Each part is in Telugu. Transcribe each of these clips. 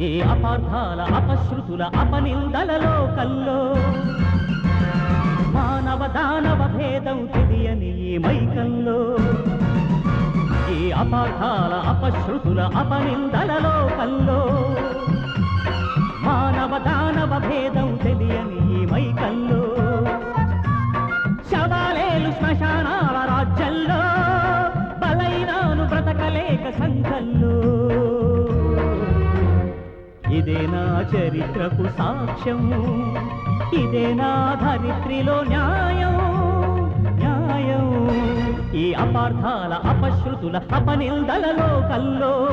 ఏ అపార్థాల అపశ్రుతుల అపనిందలలో కల్లో మానవ దానవ భేదం తెలియని ఈ మైకంలో ఈ అపార్థాల అపశ్రుతుల అపనిందలలో కల్లో మానవ దానవ భేదం తెలియని ఈ మైకంలో శవాలేలు శ్మశానాల రాజ్యంలో బలైనాను బ్రతకలేక సంఘంలో ఇదే నా చరిత్రకు సాక్ష్యం. ఇదే నా ధరిత్రిలో న్యాయం. న్యాయం. ఈ అపార్థాల అపశ్రుతుల అపనిందలలో కల్లో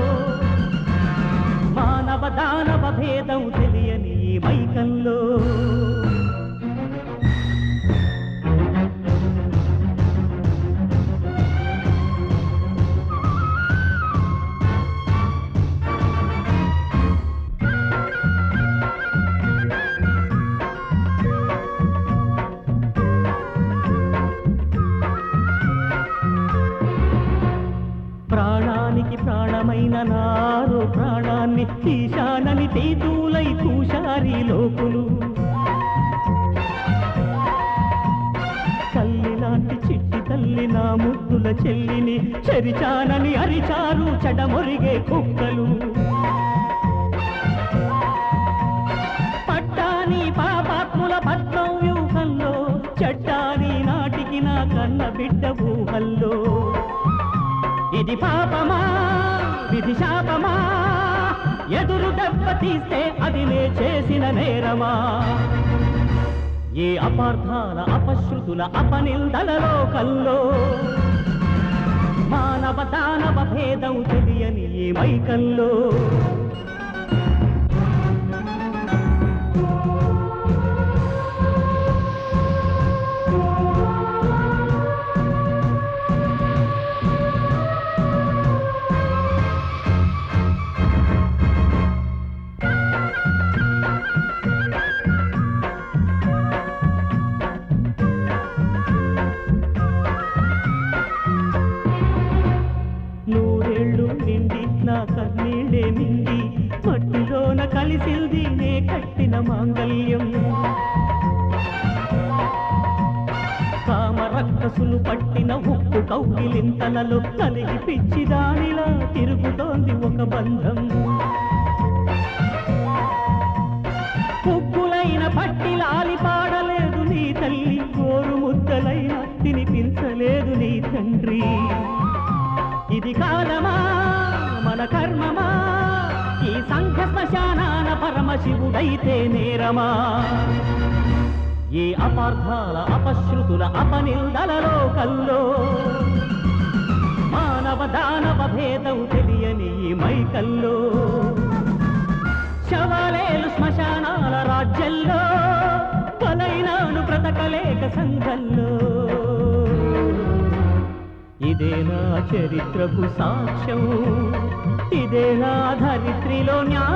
మానవ దానవ భేదం తెలియని ప్రాణాన్ని తీశానని తీతూలై లోకులు. తల్లి లాంటి చిట్టి తల్లి నా ముద్దుల చెల్లిని చరిచానని అరిచారు చెడమొరిగే కుక్కలు. పట్టాని పాపాత్ముల పద్మం వ్యూహంలో చట్టాని నాటికి నా కన్న బిడ్డ ఊహల్లో. ఇది పాపమా? విధి శాపమా? ఎదురు దెబ్బ తీస్తే అది నే చేసిన నేరమా? ఏ అపార్థాల అపశ్రుతుల అపనిందలలో కల్లో మానవ దానవ భేదం తెలియని ఈ మైకల్లో కన్నీడే మింగి మట్టిలోన కలిసింది నే కట్టిన మాంగల్యం. కామరక్కసులు పట్టిన ఉప్పు కౌగిలింతలలో కలిగి పిచ్చి దానిలా తిరుగుతోంది ఒక బంధం. ఉప్పులైన పట్టి లాలిపాడలేదు నీ తల్లి కోరు ముద్దలైన తినిపించలేదు నీ తండ్రి. ఇది కాలమా కర్మమా? ఈ సంఘ శ్మశానాన పరమశివుడైతే నేరమా? ఈ అపార్థాల అపశ్రుతుల అపనిందలలో కల్లో మానవ దానవ భేదం తెలియని ఈ మైకల్లో శవాలేలు శ్మశానాల రాజ్యంలో బలైనాను బ్రతకలేక సంఘంలో. ఇదే నా చరిత్రకు సాక్ష్యం. ఇదే నా ధరిత్రిలో న్యా